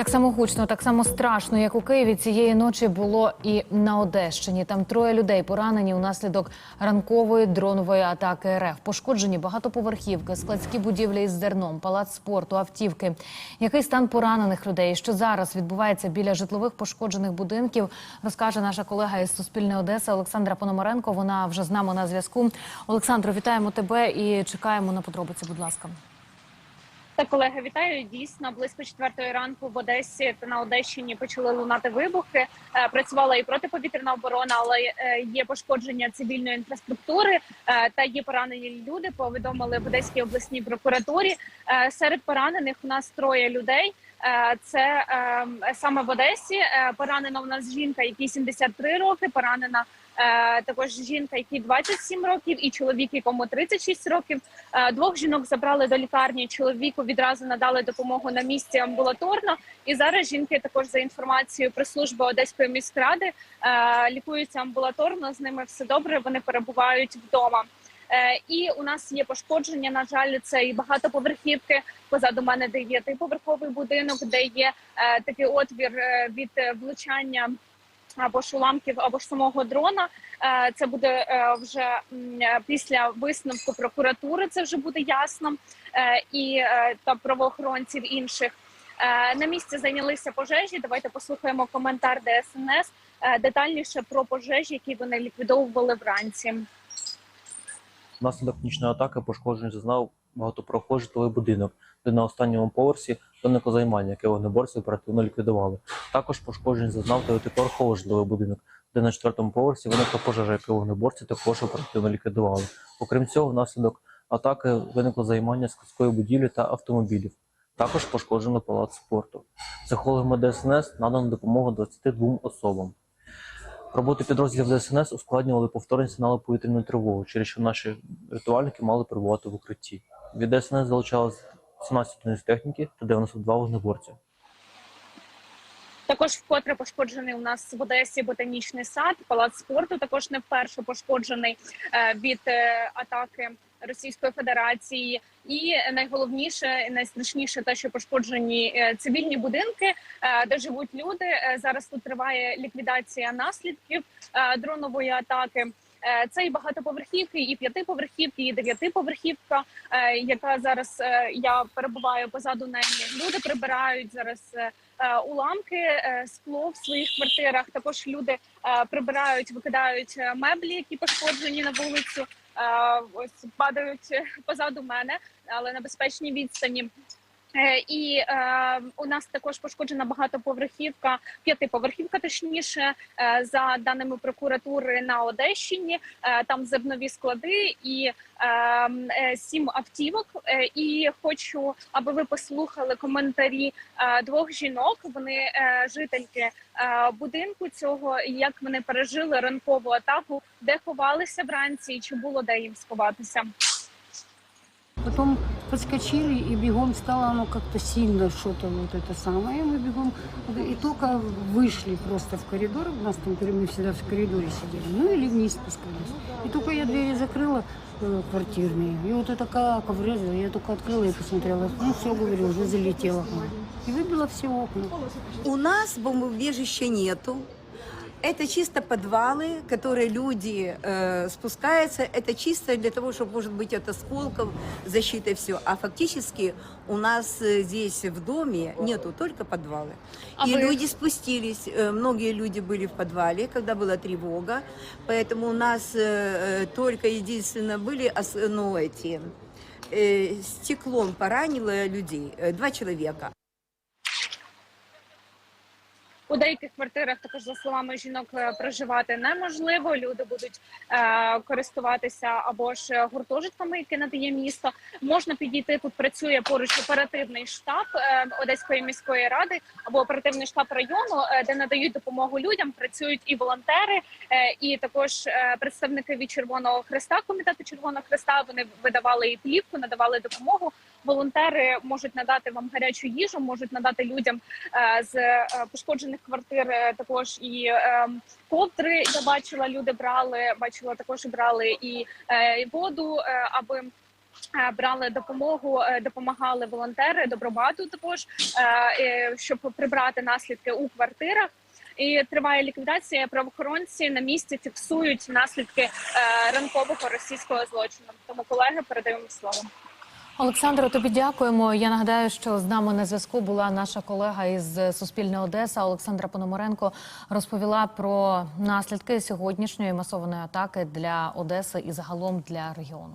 Так само гучно, так само страшно, як у Києві цієї ночі було і на Одещині. Там троє людей поранені унаслідок ранкової дронової атаки РФ. Пошкоджені багатоповерхівки, складські будівлі із зерном, палац спорту, автівки. Який стан поранених людей? Що зараз відбувається біля житлових пошкоджених будинків? Розкаже наша колега із Суспільної Одеси Олександра Пономаренко. Вона вже з нами на зв'язку. Олександро, вітаємо тебе і чекаємо на подробиці. Будь ласка. Та колеги, вітаю. Дійсно, близько четвертої ранку в Одесі та на Одещині почали лунати вибухи. Е, Працювала і протиповітряна оборона, але е, є пошкодження цивільної інфраструктури е, та є поранені люди. Повідомили в Одеській обласній прокуратурі. Серед поранених у нас троє людей. Це е, саме в Одесі. Поранена у нас жінка, якій 73 роки. Поранена також жінка, якій 27 років, і чоловік, якому 36 років. Е, Двох жінок забрали до лікарні. Чоловіку відразу надали допомогу на місці амбулаторно. І зараз жінки також за інформацією прес-служби Одеської міськради е, лікуються амбулаторно. З ними все добре. Вони перебувають вдома. Е, І у нас є пошкодження. На жаль, це і багатоповерхівки. Позаду мене дев'ятиповерховий будинок, де є е, такий отвір е, від е, влучання або ж уламків, або ж самого дрона. Е, Це буде е, вже після висновку прокуратури. Це вже буде ясно, Е, і та правоохоронців інших. На місці зайнялися пожежі. Давайте послухаємо коментар ДСНС детальніше про пожежі, які вони ліквідовували вранці. Внаслідок нічної атаки пошкоджень зазнав багатопрохожий житловий будинок, де на останньому поверсі виникло займання, яке вогнеборці оперативно ліквідували. Також пошкоджень зазнав дев'ятиповерховий житловий будинок, де на четвертому поверсі виникла пожежа, яку вогнеборці також оперативно ліквідували. Окрім цього, внаслідок атаки виникло займання складської будівлі та автомобілів. Також пошкоджено палац спорту. Психологам ДСНС надано допомогу 22 особам. Роботу підрозділів ДСНС ускладнювали повторні сигнали повітряної тривоги, через що наші рятувальники мали перебувати в укритті. Від ДСНС залучалось 17 одиниць техніки та 92 вогнеборця. Також вкотре пошкоджений у нас в Одесі ботанічний сад, палац спорту. Також не вперше пошкоджений е, від е, атаки Російської Федерації. І найголовніше, найстрашніше, те, що пошкоджені е, цивільні будинки, де живуть люди. Зараз тут триває ліквідація наслідків дронової атаки. Е, Це і багатоповерхівки, і п'ятиповерхівки, і дев'ятиповерхівка, е, яка зараз е, я перебуваю позаду неї. Люди прибирають зараз уламки, скло в своїх квартирах. Також люди прибирають, викидають меблі, які пошкоджені на вулицю. Ось падають позаду мене, але на безпечній відстані. Е, І е, у нас також пошкоджена багатоповерхівка, п'ятиповерхівка, точніше, е, за даними прокуратури на Одещині. Е, там зернові склади і е, е, сім автівок. Е, і хочу, аби ви послухали коментарі е, двох жінок. Вони е, жительки е, будинку цього, як вони пережили ранкову атаку, де ховалися вранці, і чи було де їм сховатися. Потом подскочили и бегом стало оно как-то сильно что-то вот это самое. Мы бегом и только вышли просто в коридор. У нас там мы всегда в коридоре сидели. Ну или вниз спускались. И только я двери закрыла э, квартирные. И вот это как врезала. Я только открыла и посмотрела. Ну все, говорю, уже залетело. И выбила все окна. У нас бомбоубежища нету. Это чисто подвалы, которые люди э, спускаются. Это чисто для того, чтобы, может быть, от осколков, защита и все. А фактически у нас э, здесь в доме нету только подвалы. А и вы- люди спустились. Э, многие люди были в подвале, когда была тревога. Поэтому у нас э, э, только единственно были ос- ну, эти, э, стеклом поранило людей. Э, два человека. У деяких квартирах також за словами жінок е, проживати неможливо. Люди будуть е, користуватися або ж е, гуртожитками, які надає місто. Можна підійти тут. Працює поруч оперативний штаб е, Одеської міської ради або оперативний штаб району, е, де надають допомогу людям. Працюють і волонтери, е, і також е, представники від Червоного Хреста, комітету Червоного Хреста. Вони видавали і плівку, надавали допомогу. Волонтери можуть надати вам гарячу їжу, можуть надати людям е, з е, пошкоджених квартир е, також і е, ковдри. Я бачила, люди брали, бачила також брали і, воду, аби брали допомогу, допомагали волонтери добробату, також щоб прибрати наслідки у квартирах. І триває ліквідація. Правоохоронці на місці фіксують наслідки ранкового російського злочину. Тому колеги передаємо слово. Олександро, тобі дякуємо. Я нагадаю, що з нами на зв'язку була наша колега із Суспільне Одеса Олександра Пономаренко. Розповіла про наслідки сьогоднішньої масованої атаки для Одеси і загалом для регіону.